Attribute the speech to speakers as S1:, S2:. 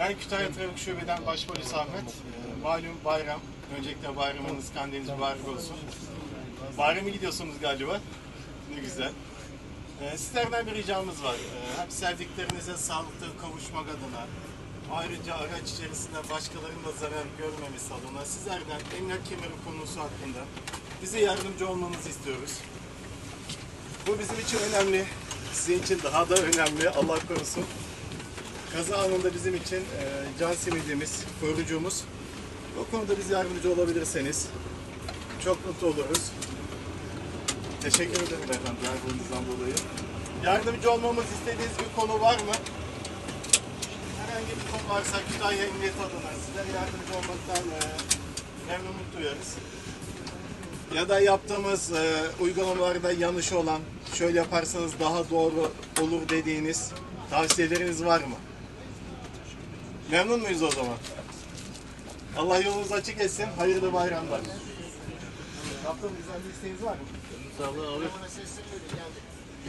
S1: Ben Kütahya Trafik Şube'den Başpolis Ahmet. Malum bayram. Öncelikle bayramınız, kandiliniz mübarek olsun. Bayrama gidiyorsunuz galiba. Ne güzel. Ee, sizlerden bir ricamız var. Ee, hem sevdiklerinize sağlıklı kavuşmak adına, ayrıca araç içerisinde başkalarının da zarar görmemesi adına sizlerden emniyet kemeri konusu hakkında bize yardımcı olmanızı istiyoruz. Bu bizim için önemli. Sizin için daha da önemli. Allah korusun. Kaza anında bizim için e, can simidimiz, koruyucumuz. O konuda bize yardımcı olabilirseniz çok mutlu oluruz. Teşekkür ederim efendim yardımınızdan dolayı. Yardımcı olmamız istediğiniz bir konu var mı? Herhangi bir konu varsa Kütahya Emniyet adına sizlere yardımcı olmaktan e, memnunluk duyarız. Ya da yaptığımız e, uygulamalarda yanlış olan, şöyle yaparsanız daha doğru olur dediğiniz tavsiyeleriniz var mı? Memnun muyuz o zaman? Allah yolunuzu açık etsin. Hayırlı bayramlar. Yaptığım güzel bir isteğiniz var mı?
S2: Sağ olun abi.